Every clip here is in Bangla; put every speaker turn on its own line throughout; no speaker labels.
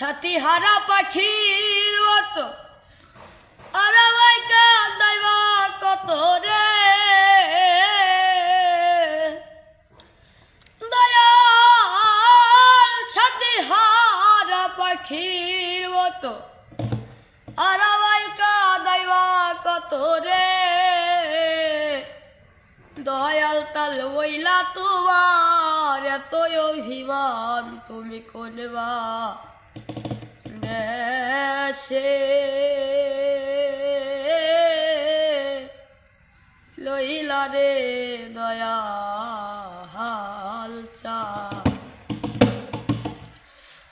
ছাতি হারা পাখির মতো। কত রে। দয়াল হারা পাখির মতো। আর দাইবা কত রে। দয়াল তাল তোমার এত অভিমান তুমি করবা নেশে লইলা রে দয়া হাল চা।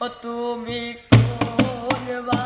ও তুমি করবা